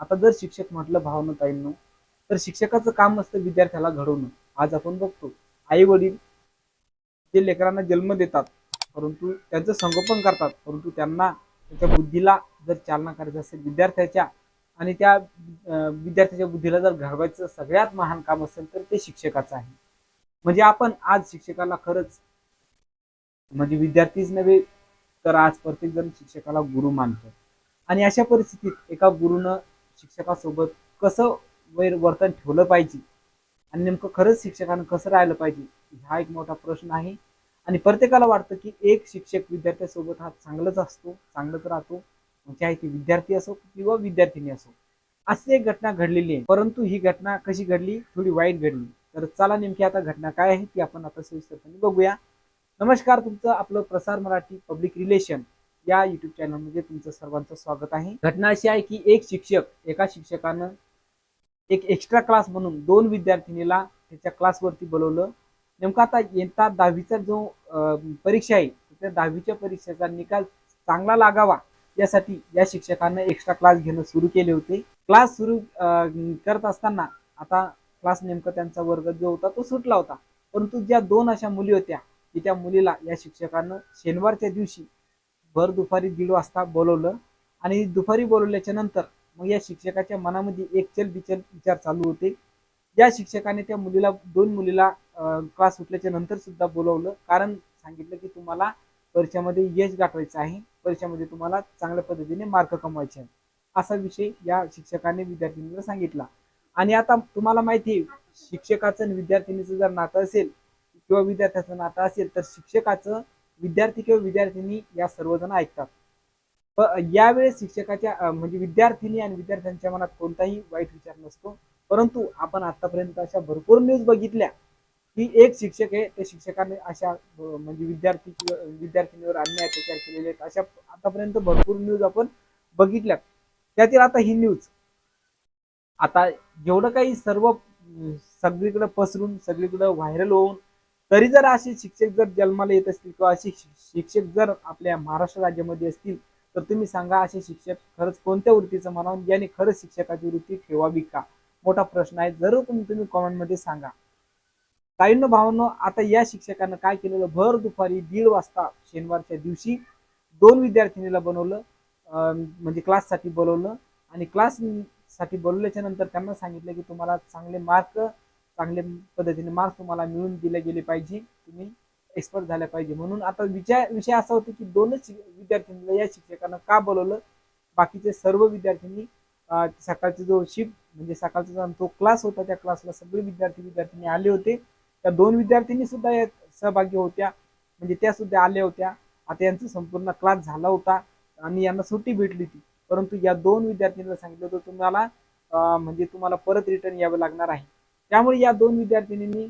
आता जर शिक्षक म्हटलं भावनाताईंनो तर शिक्षकाचं काम असतं विद्यार्थ्याला घडवणं. आज आपण बघतो आई वडील जे लेकरांना जन्म देतात परंतु त्यांचं संगोपन करतात परंतु त्यांना त्याच्या बुद्धीला जर चालना करायची असेल विद्यार्थ्याच्या आणि त्या विद्यार्थ्याच्या बुद्धीला जर घडवायचं सगळ्यात महान काम असेल तर ते शिक्षकाचं आहे. म्हणजे आपण आज शिक्षकाला खरंच म्हणजे विद्यार्थीच नव्हे तर आज प्रत्येक जण शिक्षकाला गुरु मानतो. आणि अशा परिस्थितीत एका गुरुनं शिक्षकासोबत कसं वैर वर्तन ठेवलं पाहिजे? आणि नेमकं खरंच शिक्षकानं कसं राहिलं पाहिजे? हा एक मोठा प्रश्न आहे. आणि प्रत्येकाला वाटतं की एक शिक्षक विद्यार्थ्यासोबत हा चांगलाच असतो चांगलाच राहतो. म्हणजे चाहे ती विद्यार्थी असो किंवा विद्यार्थिनी असो. अशी एक घटना घडलेली आहे. परंतु ही घटना कशी घडली? थोडी वाईट घडली. तर चला नेमकी आता घटना काय आहे ती आपण आता सविस्तरपणे बघूया. नमस्कार तुमचं आपलं प्रसार मराठी पब्लिक रिलेशन. या युट्यूब चॅनलमध्ये तुमचं सर्वांचं स्वागत आहे. घटना अशी आहे की एक शिक्षक एका शिक्षकानं एक एक्स्ट्रा क्लास म्हणून दोन विद्यार्थिनीला त्याच्या क्लासवरती बोलवलं. नेमका आता येता दहावीचा जो परीक्षा आहे त्या दहावीच्या परीक्षेचा निकाल चांगला लागावा यासाठी या शिक्षकानं एक्स्ट्रा क्लास घेणं सुरू केले होते. क्लास सुरू करत असताना आता क्लास नेमका त्यांचा वर्ग जो होता तो सुटला होता. परंतु ज्या दोन अशा मुली होत्या की त्या मुलीला या शिक्षकानं शनिवारच्या दिवशी भर दुपारी दीड वाजता बोलवलं. आणि दुपारी बोलवल्याच्या नंतर मग या शिक्षकाच्या मनामध्ये एक चल बिचल विचार चालू होते. या शिक्षकाने त्या मुलीला दोन मुलीला क्लास सुटल्याच्या नंतर सुद्धा बोलवलं. कारण सांगितलं की तुम्हाला परीक्षामध्ये यश गाठवायचं आहे. परीक्षामध्ये तुम्हाला चांगल्या पद्धतीने मार्क कमवायचे आहेत. असा विषय या शिक्षकाने विद्यार्थिनीला सांगितला. आणि आता तुम्हाला माहिती आहे शिक्षकाचं आणि विद्यार्थिनीचं जर नातं असेल किंवा विद्यार्थ्याचं नातं असेल तर शिक्षकाचं विद्यार्थी किंवा विद्यार्थिनी या सर्वजण ऐकतात. यावेळेस शिक्षकाच्या म्हणजे विद्यार्थिनी आणि विद्यार्थ्यांच्या मनात कोणताही वाईट विचार नसतो. परंतु आपण आतापर्यंत अशा भरपूर न्यूज बघितल्या की एक शिक्षक आहे त्या शिक्षकाने अशा म्हणजे विद्यार्थी किंवा विद्यार्थिनीवर अन्याय अत्याचार केलेले आहेत. अशा आतापर्यंत भरपूर न्यूज आपण बघितल्या त्यातील आता ही न्यूज आता जेवढं काही सर्व सगळीकडे पसरून सगळीकडे व्हायरल होऊन तरी जर असे शिक्षक जर जन्माला येत असतील किंवा असे शिक्षक जर आपल्या महाराष्ट्र राज्यामध्ये असतील तर तुम्ही सांगा असे शिक्षक खरंच कोणत्या वृत्तीचं म्हणावं याने खरंच शिक्षकाची वृत्ती ठेवावी का? मोठा प्रश्न आहे. जरूर तुम्ही तुम्ही कॉमेंटमध्ये सांगा. काहींनो भावांनो आता या शिक्षकानं काय केलेलं? भर दुपारी दीड वाजता शनिवारच्या दिवशी दोन विद्यार्थिनीला बनवलं म्हणजे क्लाससाठी बोलवलं आणि क्लाससाठी बोलवल्याच्या नंतर त्यांना सांगितलं की तुम्हाला चांगले मार्क चांगल्या पद्धतीने मार्क्स तुम्हाला मिळून दिले गेले पाहिजे. तुम्ही एक्सपर्ट झाल्या पाहिजे. म्हणून आता विचार विषय असा होता की दोनच विद्यार्थ्यांना या शिक्षकानं का बोलवलं? बाकीचे सर्व विद्यार्थ्यांनी सकाळचा जो शिफ्ट म्हणजे सकाळचा जो तो क्लास होता त्या क्लासला सगळे विद्यार्थी विद्यार्थ्यांनी आले होते. त्या दोन विद्यार्थ्यांनी सुद्धा यात सहभागी होत्या. म्हणजे त्या सुद्धा आल्या होत्या. आता यांचा संपूर्ण क्लास झाला होता आणि यांना सुट्टी भेटली होती. परंतु या दोन विद्यार्थ्यांना सांगितलं होतं तुम्हाला म्हणजे तुम्हाला परत रिटर्न यावं लागणार आहे. त्यामुळे या दोन विद्यार्थिनींनी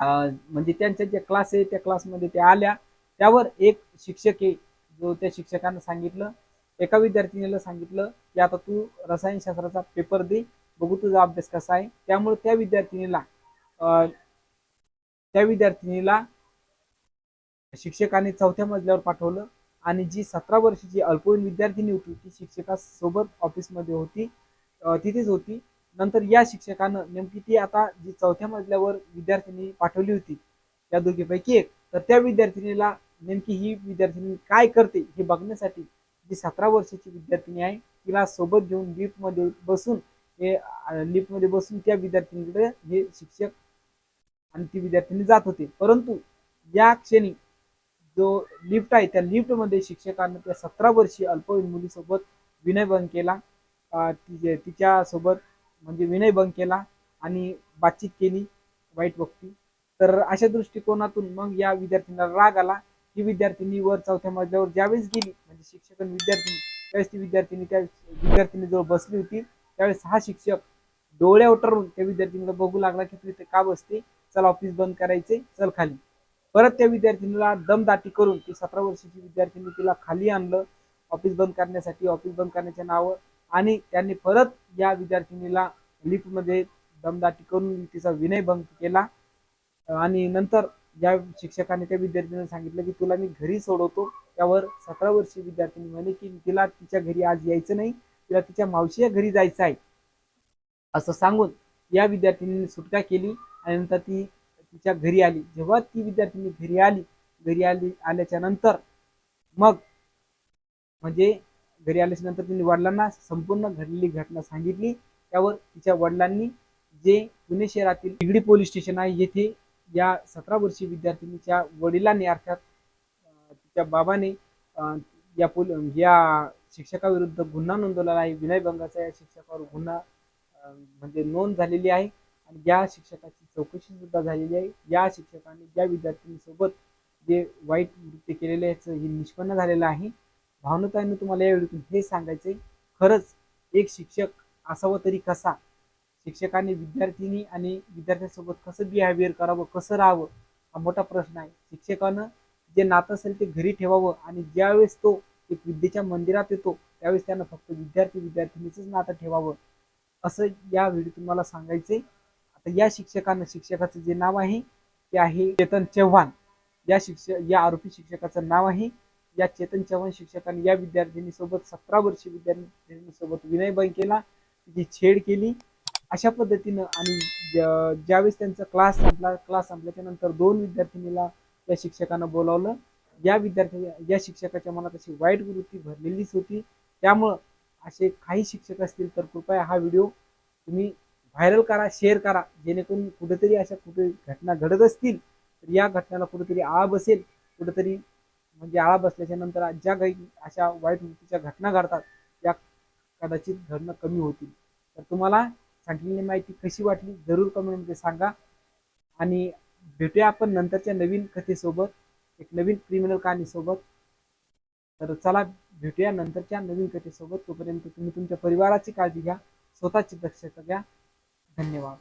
म्हणजे त्यांच्या ज्या क्लास आहे त्या क्लासमध्ये त्या आल्या. त्यावर एक शिक्षक आहे जो त्या शिक्षकानं सांगितलं एका विद्यार्थिनीला सांगितलं की आता तू रसायनशास्त्राचा पेपर दे बघू तुझा अभ्यास कसा आहे. त्यामुळे त्या विद्यार्थिनीला त्या विद्यार्थिनीला शिक्षकाने चौथ्या मजल्यावर पाठवलं आणि जी सतरा वर्षाची अल्पवयीन विद्यार्थिनी होती ती शिक्षकासोबत ऑफिसमध्ये होती तिथेच होती. नंतर या शिक्षकानं नेमकी ती आता जी चौथ्या मजल्यावर विद्यार्थिनी पाठवली होती त्या दोघीपैकी एक. तर त्या विद्यार्थिनीला नेमकी ही विद्यार्थिनी काय करते हे बघण्यासाठी जी सतरा वर्षाची विद्यार्थिनी आहे तिला सोबत घेऊन लिफ्टमध्ये बसून हे लिफ्टमध्ये बसून त्या विद्यार्थिनीकडे हे शिक्षक आणि ती विद्यार्थिनी जात होते. परंतु या क्षणी जो लिफ्ट आहे त्या लिफ्टमध्ये शिक्षकानं त्या सतरा वर्षीय अल्पवयीन मुलीसोबत विनयभंग केला. अं, तिचे म्हणजे विनय भंग केला आणि बातचीत केली वाईट वक्ती. तर अशा दृष्टिकोनातून मग या विद्यार्थ्यांना राग आला. ही विद्यार्थिनी वर चौथ्या मजल्यावर ज्यावेळेस गेली म्हणजे शिक्षक आणि विद्यार्थिनी त्यावेळेस ती विद्यार्थिनी त्या विद्यार्थिनी जवळ बसली होती. त्यावेळेस हा शिक्षक डोळ्या उतरून त्या विद्यार्थिनीला बघू लागला की तू का बसते? चल ऑफिस बंद करायचे चल खाली. परत त्या विद्यार्थिनीला दमदाटी करून ती सतरा वर्षाची विद्यार्थिनी तिला खाली आणलं. ऑफिस बंद करण्यासाठी ऑफिस बंद करण्याच्या नावं आणि त्यांनी परत या विद्यार्थिनीला लिफ्टमध्ये दमदाटी करून तिचा विनयभंग केला. आणि नंतर या शिक्षकाने त्या विद्यार्थिनीला सांगितलं की तुला मी घरी सोडवतो. त्यावर सतरा वर्षीय विद्यार्थिनी म्हणे की तिला तिच्या घरी आज यायचं नाही. तिला तिच्या मावशीच्या घरी जायचं आहे. असं सांगून या विद्यार्थिनीने सुटका केली आणि नंतर ती तिच्या घरी आली. जेव्हा ती विद्यार्थिनी घरी आली घरी आली आल्याच्यानंतर मग म्हणजे घरी आल्याच्यानंतर तिने वडिलांना संपूर्ण घडलेली घटना सांगितली. त्यावर तिच्या वडिलांनी जे पुणे शहरातील इगडी पोलीस स्टेशन आहे येथे या सतरा वर्षीय विद्यार्थिनीच्या वडिलांनी अर्थात तिच्या बाबाने या पोल या शिक्षकाविरुद्ध गुन्हा नोंदवलेला आहे. विनयभंगाचा या शिक्षकावर गुन्हा म्हणजे नोंद झालेली आहे आणि या शिक्षकाची चौकशी सुद्धा झालेली आहे. या शिक्षकाने ज्या विद्यार्थिनीसोबत जे वाईट कृत्य केलेलं याचं हे निष्पन्न झालेलं आहे. भावनताईनं तुम्हाला यावेळी हे सांगायचंय खरंच एक शिक्षक असावं तरी कसा? शिक्षकाने विद्यार्थिनी आणि विद्यार्थ्यांसोबत कसं बिहेवियर करावं कसं राहावं हा मोठा प्रश्न आहे. शिक्षकानं जे नातं असेल ते घरी ठेवावं आणि ज्यावेळेस तो एक विद्येच्या मंदिरात येतो त्यावेळेस त्यानं फक्त विद्यार्थी विद्यार्थिनीचंच नातं ठेवावं. असं या व्हिडिओतून मला सांगायचंय. आता या शिक्षकानं शिक्षकाचं जे नाव आहे ते आहे चेतन चव्हाण. या शिक्षक या आरोपी शिक्षकाचं नाव आहे या चेतन चव्हाण शिक्षकाने या विद्यार्थिनीसोबत सतरा वर्षी विद्यार्थिनीसोबत विनयभंग केला तिची छेड केली. अशा पद्धतीनं आणि ज्यावेळेस त्यांचा क्लास संपला क्लास संपल्याच्या नंतर दोन विद्यार्थिनीला या शिक्षकानं बोलावलं. या विद्यार्थी या शिक्षकाच्या मनात अशी वाईट वृत्ती भरलेलीच होती. त्यामुळं असे काही शिक्षक असतील तर कृपया हा व्हिडिओ तुम्ही व्हायरल करा शेअर करा. जेणेकरून कुठेतरी अशा कुठे घटना घडत असतील तर या घटनेला कुठेतरी आळ बसेल कुठेतरी म्हणजे आळा बसल्याच्या नंतर ज्या काही अशा वाईट वृत्तीच्या घटना घडतात त्या कदाचित घडणं कमी होतील. तर तुम्हाला सांगितलेली माहिती कशी वाटली जरूर कमेंटमध्ये सांगा. आणि भेटूया आपण नंतरच्या नवीन कथेसोबत एक नवीन क्रिमिनल कहाणीसोबत तर चला भेटूया नंतरच्या नवीन कथेसोबत. तोपर्यंत तुम्ही तुमच्या परिवाराची काळजी घ्या स्वतःची दक्षता घ्या. धन्यवाद.